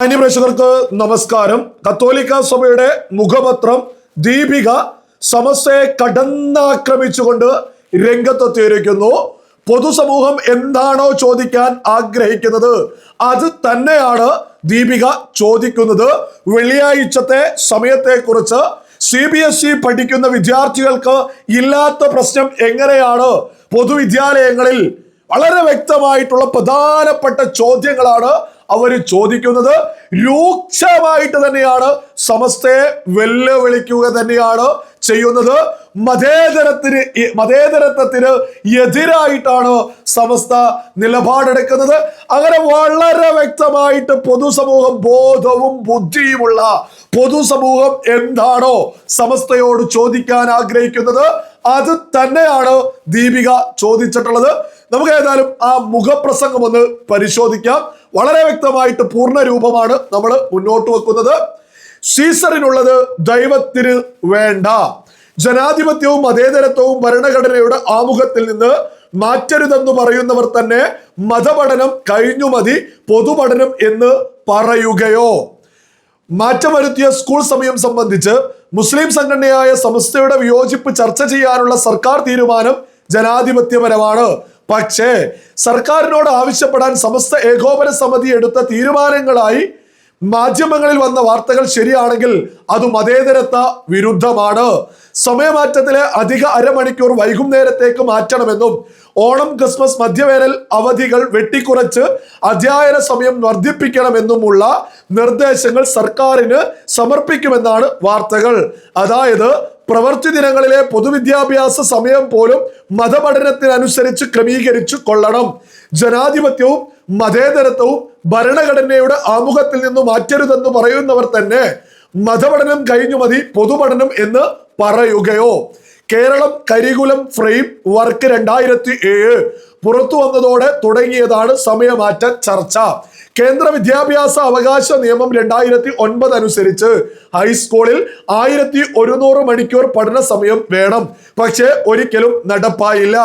മാന്യപ്രേക്ഷകർക്ക് നമസ്കാരം. കത്തോലിക്ക സഭയുടെ മുഖപത്രം ദീപിക സമസ്തയെ കടന്നാക്രമിച്ചുകൊണ്ട് രംഗത്തെത്തിയിരിക്കുന്നു. പൊതുസമൂഹം എന്താണോ ചോദിക്കാൻ ആഗ്രഹിക്കുന്നത് അത് തന്നെയാണ് ദീപിക ചോദിക്കുന്നത്. വെള്ളിയാഴ്ചത്തെ സമയത്തെക്കുറിച്ച് സി ബി എസ് ഇ പഠിക്കുന്ന വിദ്യാർത്ഥികൾക്ക് ഇല്ലാത്ത പ്രശ്നം എങ്ങനെയാണ്? പൊതുവിദ്യാലയങ്ങളിൽ വളരെ വ്യക്തമായിട്ടുള്ള പ്രധാനപ്പെട്ട ചോദ്യങ്ങളാണ് അവർ ചോദിക്കുന്നത് രൂക്ഷമായിട്ട് തന്നെയാണ്. സമസ്തയെ വെല്ലുവിളിക്കുക തന്നെയാണ് ചെയ്യുന്നത്. മതേതരത്തിന് മതേതരത്വത്തിന് എതിരായിട്ടാണ് സമസ്ത നിലപാടെടുക്കുന്നത്. അങ്ങനെ വളരെ വ്യക്തമായിട്ട് പൊതുസമൂഹം ബോധവും ബുദ്ധിയുമുള്ള പൊതുസമൂഹം എന്താണോ സമസ്തയോട് ചോദിക്കാൻ ആഗ്രഹിക്കുന്നത് അത് തന്നെയാണ് ദീപിക ചോദിച്ചിട്ടുള്ളത്. നമുക്ക് ഏതായാലും ആ മുഖപ്രസംഗം ഒന്ന് പരിശോധിക്കാം. വളരെ വ്യക്തമായിട്ട് പൂർണ രൂപമാണ് നമ്മൾ മുന്നോട്ട് വെക്കുന്നത്. സീസറിനുള്ളത് ദൈവത്തിന് വേണ്ട. ജനാധിപത്യവും മതേതരത്വവും ഭരണഘടനയുടെ ആമുഖത്തിൽ നിന്ന് മാറ്റരുതെന്ന് പറയുന്നവർ തന്നെ മതപഠനം കഴിഞ്ഞു മതി പൊതുപഠനം എന്ന് പറയുകയോ. മാറ്റം വരുത്തിയ സ്കൂൾ സമയം സംബന്ധിച്ച് മുസ്ലിം സംഘടനയായ സമസ്തയുടെ വിയോജിപ്പ് ചർച്ച ചെയ്യാനുള്ള സർക്കാർ തീരുമാനം ജനാധിപത്യപരമാണ്. പക്ഷേ സർക്കാരിനോട് ആവശ്യപ്പെടാൻ സമസ്ത ഏകോപന സമിതി എടുത്ത തീരുമാനങ്ങളായി മാധ്യമങ്ങളിൽ വന്ന വാർത്തകൾ ശരിയാണെങ്കിൽ അത് മതേതരത്വ വിരുദ്ധമാണ്. സമയമാറ്റത്തിലെ അധിക അരമണിക്കൂർ വൈകുന്നേരത്തേക്ക് മാറ്റണമെന്നും ഓണം ക്രിസ്മസ് മധ്യവേനൽ അവധികൾ വെട്ടിക്കുറച്ച് അധ്യയന സമയം വർദ്ധിപ്പിക്കണമെന്നുമുള്ള നിർദ്ദേശങ്ങൾ സർക്കാരിന് സമർപ്പിക്കുമെന്നാണ് വാർത്തകൾ. അതായത് പ്രവൃത്തി ദിനങ്ങളിലെ പൊതുവിദ്യാഭ്യാസ സമയം പോലും മതപഠനത്തിനനുസരിച്ച് ക്രമീകരിച്ചു കൊള്ളണം. ജനാധിപത്യവും മതേതരത്വവും ഭരണഘടനയുടെ ആമുഖത്തിൽ നിന്നും മാറ്റരുതെന്ന് പറയുന്നവർ തന്നെ മതപഠനം കഴിഞ്ഞു മതി പൊതുപഠനം എന്ന് പറയുകയോ. കേരളം കരികുലം ഫ്രെയിം വർക്ക് രണ്ടായിരത്തി ഏഴ് പുറത്തു വന്നതോടെ തുടങ്ങിയതാണ് സമയമാറ്റ ചർച്ച. കേന്ദ്ര വിദ്യാഭ്യാസ അവകാശ നിയമം രണ്ടായിരത്തി ഒൻപത് അനുസരിച്ച് ഹൈസ്കൂളിൽ ആയിരത്തി ഒരുന്നൂറ് മണിക്കൂർ പഠന സമയം വേണം. പക്ഷേ ഒരിക്കലും നടപ്പായില്ല.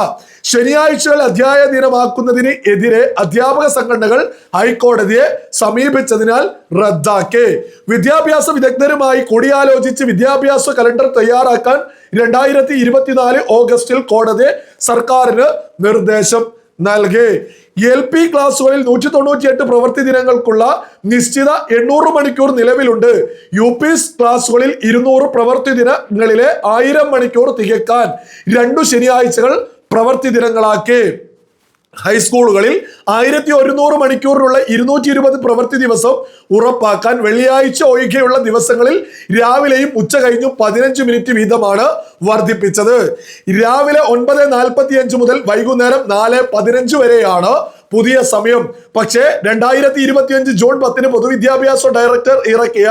ശനിയാഴ്ചകൾ അധ്യായ ദിനമാക്കുന്നതിന് എതിരെ അധ്യാപക സംഘടനകൾ ഹൈക്കോടതിയെ സമീപിച്ചതിനാൽ റദ്ദാക്കി. വിദ്യാഭ്യാസ വിദഗ്ധരുമായി കൂടിയാലോചിച്ച് വിദ്യാഭ്യാസ കലണ്ടർ തയ്യാറാക്കാൻ രണ്ടായിരത്തി ഇരുപത്തിനാല് ഓഗസ്റ്റിൽ കോടതി സർക്കാരിന് നിർദ്ദേശം നൽകി. എൽ പി ക്ലാസ്സുകളിൽ നൂറ്റി തൊണ്ണൂറ്റിയെട്ട് പ്രവൃത്തി ദിനങ്ങൾക്കുള്ള നിശ്ചിത എണ്ണൂറ് മണിക്കൂർ നിലവിലുണ്ട്. യു പി ക്ലാസ്സുകളിൽ ഇരുന്നൂറ് പ്രവൃത്തി ദിനങ്ങളിലെ ആയിരം മണിക്കൂർ തികക്കാൻ രണ്ടു ശനിയാഴ്ചകൾ പ്രവൃത്തി ദിനങ്ങളാക്കി. ഹൈസ്കൂളുകളിൽ ആയിരത്തി ഒരുന്നൂറ് മണിക്കൂറിലുള്ള ഇരുന്നൂറ്റി ഇരുപത് പ്രവൃത്തി ദിവസം ഉറപ്പാക്കാൻ വെള്ളിയാഴ്ച ഒഴികെയുള്ള ദിവസങ്ങളിൽ രാവിലെയും ഉച്ച കഴിഞ്ഞും പതിനഞ്ച് മിനിറ്റ് വീതമാണ് വർദ്ധിപ്പിച്ചത്. രാവിലെ ഒൻപത് നാൽപ്പത്തി അഞ്ച് മുതൽ വൈകുന്നേരം നാല് പതിനഞ്ച് വരെയാണ് പുതിയ സമയം. പക്ഷേ രണ്ടായിരത്തി ഇരുപത്തിയഞ്ച് ജൂൺ പത്തിന് പൊതുവിദ്യാഭ്യാസ ഡയറക്ടർ ഇറക്കിയ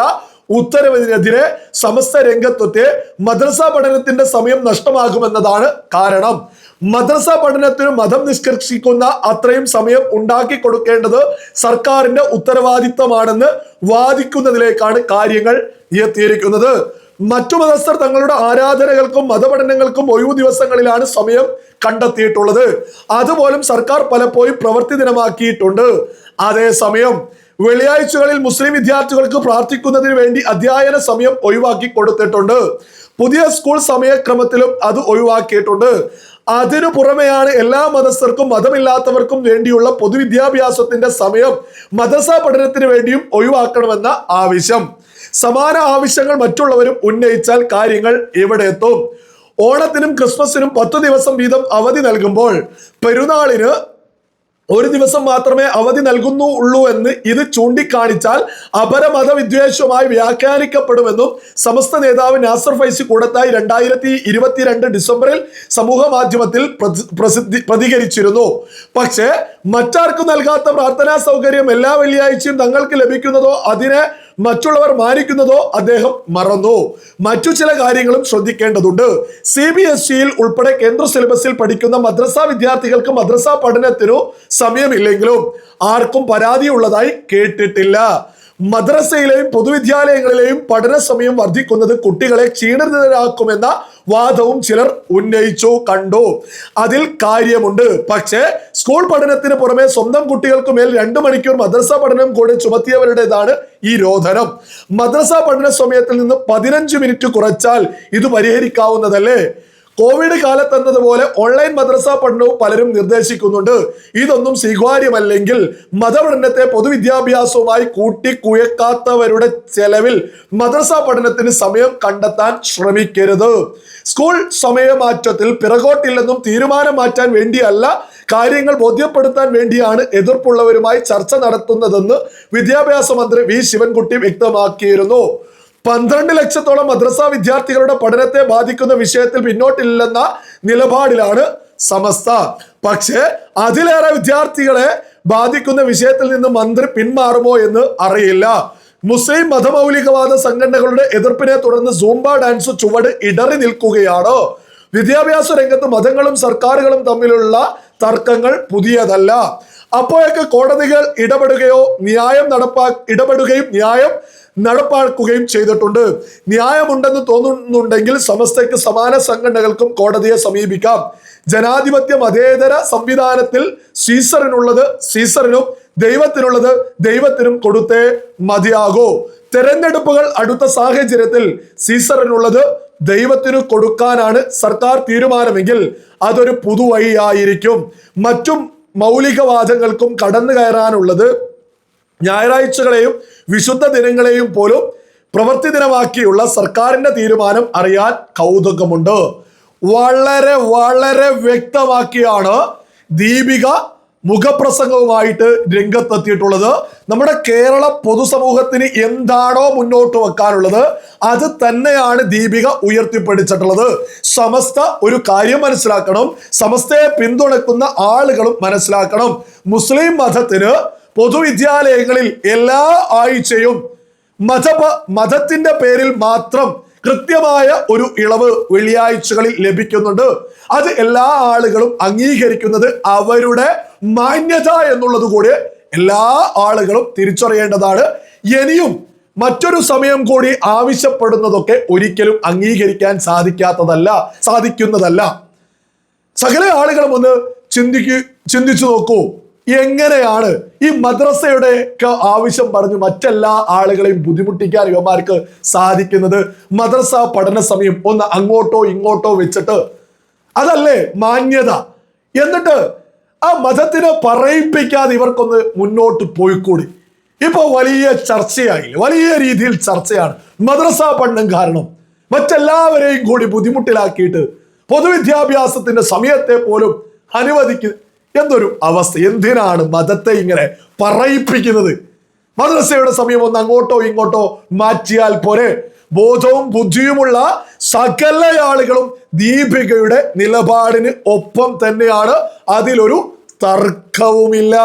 ഉത്തരവിനെതിരെ സമസ്ത രംഗത്വത്തെ മദ്രസ പഠനത്തിന്റെ സമയം നഷ്ടമാകുമെന്നതാണ് കാരണം. മദ്രസ പഠനത്തിന് മതം നിഷ്കർഷിക്കുന്ന അത്രയും സമയം ഉണ്ടാക്കി കൊടുക്കേണ്ടത് സർക്കാരിന്റെ ഉത്തരവാദിത്തമാണെന്ന് വാദിക്കുന്നതിലേക്കാണ് കാര്യങ്ങൾ എത്തിയിരിക്കുന്നത്. മറ്റു മതസ്ഥർ തങ്ങളുടെ ആരാധനകൾക്കും മതപഠനങ്ങൾക്കും ഒഴിവു ദിവസങ്ങളിലാണ് സമയം കണ്ടെത്തിയിട്ടുള്ളത്. അതുപോലും സർക്കാർ പലപ്പോഴും പ്രവൃത്തി ദിനമാക്കിയിട്ടുണ്ട്. അതേസമയം വെള്ളിയാഴ്ചകളിൽ മുസ്ലിം വിദ്യാർത്ഥികൾക്ക് പ്രാർത്ഥിക്കുന്നതിന് വേണ്ടി അധ്യയന സമയം ഒഴിവാക്കി കൊടുത്തിട്ടുണ്ട്. പുതിയ സ്കൂൾ സമയക്രമത്തിലും അത് ഒഴിവാക്കിയിട്ടുണ്ട്. അതിനു പുറമെയാണ് എല്ലാ മതസ്ഥർക്കും മതമില്ലാത്തവർക്കും വേണ്ടിയുള്ള പൊതുവിദ്യാഭ്യാസത്തിന്റെ സമയം മദ്രസ പഠനത്തിന് വേണ്ടിയും ഒഴിവാക്കണമെന്ന ആവശ്യം. സമാന ആവശ്യങ്ങൾ മറ്റുള്ളവരും ഉന്നയിച്ചാൽ കാര്യങ്ങൾ എവിടെ എത്തും. ഓണത്തിനും ക്രിസ്മസിനും പത്തു ദിവസം വീതം അവധി നൽകുമ്പോൾ പെരുന്നാളിന് ഒരു ദിവസം മാത്രമേ അവധി നൽകുന്നു ഉള്ളൂ എന്ന് ഇത് ചൂണ്ടിക്കാണിച്ചാൽ അപരമത വിദ്വേഷവുമായി വ്യാഖ്യാനിക്കപ്പെടുമെന്നും സമസ്ത നേതാവ് നാസർ ഫൈസി കൂടത്തായി രണ്ടായിരത്തി ഇരുപത്തിരണ്ട് ഡിസംബറിൽ സമൂഹ മാധ്യമത്തിൽ പ്രസിദ്ധി പ്രതികരിച്ചിരുന്നു. പക്ഷേ മറ്റാർക്കും നൽകാത്ത പ്രാർത്ഥനാ സൗകര്യം എല്ലാ വെള്ളിയാഴ്ചയും തങ്ങൾക്ക് ലഭിക്കുന്നതോ അതിനെ മറ്റുള്ളവർ മാനിക്കുന്നതോ അദ്ദേഹം മറന്നു? മറ്റു ചില കാര്യങ്ങളും ശ്രദ്ധിക്കേണ്ടതുണ്ട്. സി ബി എസ് ഇയിൽ ഉൾപ്പെടെ കേന്ദ്ര സിലബസിൽ പഠിക്കുന്ന മദ്രസ വിദ്യാർത്ഥികൾക്ക് മദ്രസ പഠനത്തിനു സമയമില്ലെങ്കിലും ആർക്കും പരാതിയുള്ളതായി കേട്ടിട്ടില്ല. മദ്രസയിലെയും പൊതുവിദ്യാലയങ്ങളിലെയും പഠന സമയം വർദ്ധിക്കുന്നത് കുട്ടികളെ ക്ഷീണിതരാക്കുമെന്ന വാദവും ചിലർ ഉന്നയിച്ചു കണ്ടു. അതിൽ കാര്യമുണ്ട്. പക്ഷേ സ്കൂൾ പഠനത്തിന് പുറമെ സ്വന്തം കുട്ടികൾക്ക് മേൽ രണ്ടു മണിക്കൂർ മദ്രസ പഠനം കൂടി ചുമത്തിയവരുടേതാണ് ഈ രോധനം. മദ്രസ പഠന സമയത്തിൽ നിന്ന് പതിനഞ്ച് മിനിറ്റ് കുറച്ചാൽ ഇത് പരിഹരിക്കാവുന്നതല്ലേ? കോവിഡ് കാലത്ത് എന്നതുപോലെ ഓൺലൈൻ മദ്രസ പഠനവും പലരും നിർദ്ദേശിക്കുന്നുണ്ട്. ഇതൊന്നും സ്വീകാര്യമല്ലെങ്കിൽ മതപഠനത്തെ പൊതുവിദ്യാഭ്യാസവുമായി കൂട്ടിക്കുയക്കാത്തവരുടെ ചെലവിൽ മദ്രസ പഠനത്തിന് സമയം കണ്ടെത്താൻ ശ്രമിക്കരുത്. സ്കൂൾ സമയമാറ്റത്തിൽ പിറകോട്ടില്ലെന്നും തീരുമാനം മാറ്റാൻ വേണ്ടിയല്ല കാര്യങ്ങൾ ബോധ്യപ്പെടുത്താൻ വേണ്ടിയാണ് എതിർപ്പുള്ളവരുമായി ചർച്ച നടത്തുന്നതെന്ന് വിദ്യാഭ്യാസ മന്ത്രി വി. ശിവൻകുട്ടി വ്യക്തമാക്കിയിരുന്നു. പന്ത്രണ്ട് ലക്ഷത്തോളം മദ്രസ വിദ്യാർത്ഥികളുടെ പഠനത്തെ ബാധിക്കുന്ന വിഷയത്തിൽ പിന്നോട്ടില്ലെന്ന നിലപാടിലാണ് സമസ്ത. പക്ഷേ അതിലേറെ വിദ്യാർത്ഥികളെ ബാധിക്കുന്ന വിഷയത്തിൽ നിന്ന് മന്ത്രി പിന്മാറുമോ എന്ന് അറിയില്ല. മുസ്ലിം മതമൗലികവാദ സംഘടനകളുടെ എതിർപ്പിനെ തുടർന്ന് സൂംബ ഡാൻസ് ചുവട് ഇടറി നിൽക്കുകയാണ്. വിദ്യാഭ്യാസ രംഗത്ത് മതങ്ങളും സർക്കാരുകളും തമ്മിലുള്ള തർക്കങ്ങൾ പുതിയതല്ല. അപ്പോഴൊക്കെ കോടതികൾ ഇടപെടുകയോ ന്യായം നടപ്പാ ഇടപെടുകയും ന്യായം നടപ്പാക്കുകയും ചെയ്തിട്ടുണ്ട്. ന്യായമുണ്ടെന്ന് തോന്നുന്നുണ്ടെങ്കിൽ സമസ്തയ്ക്ക് സമാന സംഘടനകൾക്കും കോടതിയെ സമീപിക്കാം. ജനാധിപത്യ മതേതര സംവിധാനത്തിൽ സീസറിനുള്ളത് സീസറിനും ദൈവത്തിനുള്ളത് ദൈവത്തിനും കൊടുത്തേ മതിയാകൂ. തെരഞ്ഞെടുപ്പുകൾ അടുത്ത സാഹചര്യത്തിൽ സീസറിനുള്ളത് ദൈവത്തിനു കൊടുക്കാനാണ് സർക്കാർ തീരുമാനമെങ്കിൽ അതൊരു പുതുവഴിയായിരിക്കും. മറ്റും മൗലികവാദങ്ങൾക്കും കടന്നു കയറാനുള്ളത് ഞായറാഴ്ചകളെയും വിശുദ്ധ ദിനങ്ങളെയും പോലും പ്രവൃത്തി ദിനമാക്കിയുള്ള സർക്കാരിന്റെ തീരുമാനം അറിയാൻ കൗതുകമുണ്ട്. വളരെ വളരെ വ്യക്തമാക്കിയാണ് ദീപിക മുഖപ്രസംഗവുമായിട്ട് രംഗത്തെത്തിയിട്ടുള്ളത്. നമ്മുടെ കേരള പൊതുസമൂഹത്തിന് എന്താണോ മുന്നോട്ട് വെക്കാനുള്ളത് അത് തന്നെയാണ് ദീപിക ഉയർത്തിപ്പിടിച്ചിട്ടുള്ളത്. സമസ്ത ഒരു കാര്യം മനസ്സിലാക്കണം സമസ്തയെ പിന്തുണക്കുന്ന ആളുകളും മനസ്സിലാക്കണം. മുസ്ലിം മതത്തിന് പൊതുവിദ്യാലയങ്ങളിൽ എല്ലാ ആഴ്ചയും മത മതത്തിന്റെ പേരിൽ മാത്രം കൃത്യമായ ഒരു ഇളവ് വെള്ളിയാഴ്ചകളിൽ ലഭിക്കുന്നുണ്ട്. അത് എല്ലാ ആളുകളും അംഗീകരിക്കുന്നത് അവരുടെ മാന്യത എന്നുള്ളത് കൂടി എല്ലാ ആളുകളും തിരിച്ചറിയേണ്ടതാണ്. ഇനിയും മറ്റൊരു സമയം കൂടി ആവശ്യപ്പെടുന്നതൊക്കെ ഒരിക്കലും അംഗീകരിക്കാൻ സാധിക്കാത്തതല്ല സാധിക്കുന്നതല്ല. സകല ആളുകളും ഒന്ന് ചിന്തിക്കു ചിന്തിച്ചു നോക്കൂ. എങ്ങനെയാണ് ഈ മദ്രസയുടെ ആവശ്യം പറഞ്ഞ് മറ്റെല്ലാ ആളുകളെയും ബുദ്ധിമുട്ടിക്കാൻ യുവമാർക്ക് സാധിക്കുന്നത്? മദ്രസ പഠന സമയം ഒന്ന് അങ്ങോട്ടോ ഇങ്ങോട്ടോ വെച്ചിട്ട് അതല്ലേ മാന്യത? എന്നിട്ട് ആ മതത്തിനെ പറയിപ്പിക്കാതെ ഇവർക്കൊന്ന് മുന്നോട്ട് പോയിക്കൂടി. ഇപ്പൊ വലിയ ചർച്ചയായില്ല? വലിയ രീതിയിൽ ചർച്ചയാണ്. മദ്രസ പഠനം കാരണം മറ്റെല്ലാവരെയും കൂടി ബുദ്ധിമുട്ടിലാക്കിയിട്ട് പൊതുവിദ്യാഭ്യാസത്തിന്റെ സമയത്തെ പോലും അനുവദിക്കുക എന്തൊരു അവസ്ഥ? എന്തിനാണ് മതത്തെ ഇങ്ങനെ പറയിപ്പിക്കുന്നത്? മദ്രസയുടെ സമയം ഒന്ന് അങ്ങോട്ടോ ഇങ്ങോട്ടോ മാറ്റിയാൽ പോരെ. ബോധവും ബുദ്ധിയുമുള്ള സകല ആളുകളും ദീപികയുടെ നിലപാടിന് ഒപ്പം തന്നെയാണ്. അതിലൊരു തർക്കവുമില്ല.